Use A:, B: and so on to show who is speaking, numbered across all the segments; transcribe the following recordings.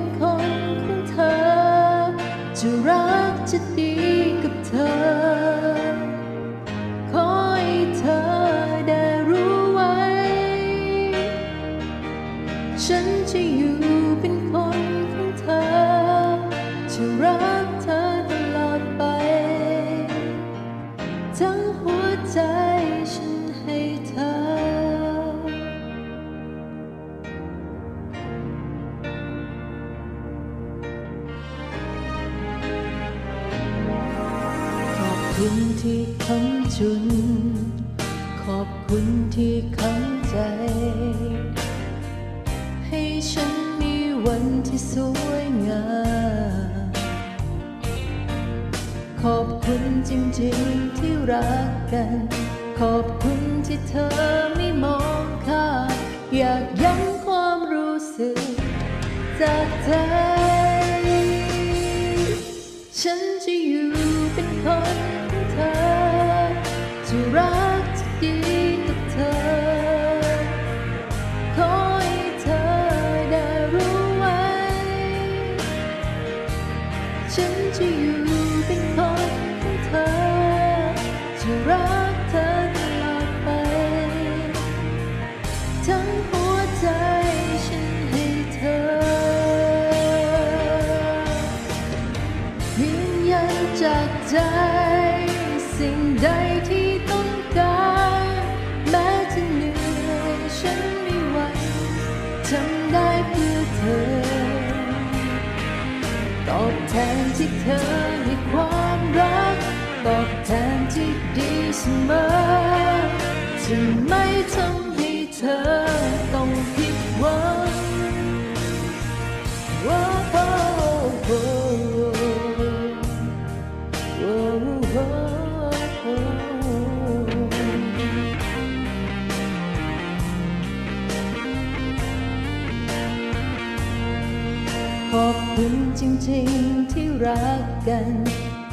A: น รัก คุณที่คำจุน ขอบคุณที่คำใจ ให้ฉันมีวันที่สวยงาม ขอบคุณจริงๆที่รักกัน ขอบคุณที่เธอไม่มองข้ามอยากย้ำความรู้สึกจากใจ ฉันจะอยู่เป็นคน ที่เธอให้ความรัก ตอบแทนที่ดีเสมอจะไม่ทำให้เธอ คุณจริงๆที่รักกัน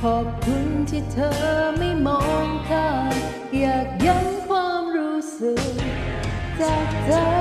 A: ขอบคุณที่เธอไม่มองข้ามอยากย้ำความรู้สึกจากใจฉั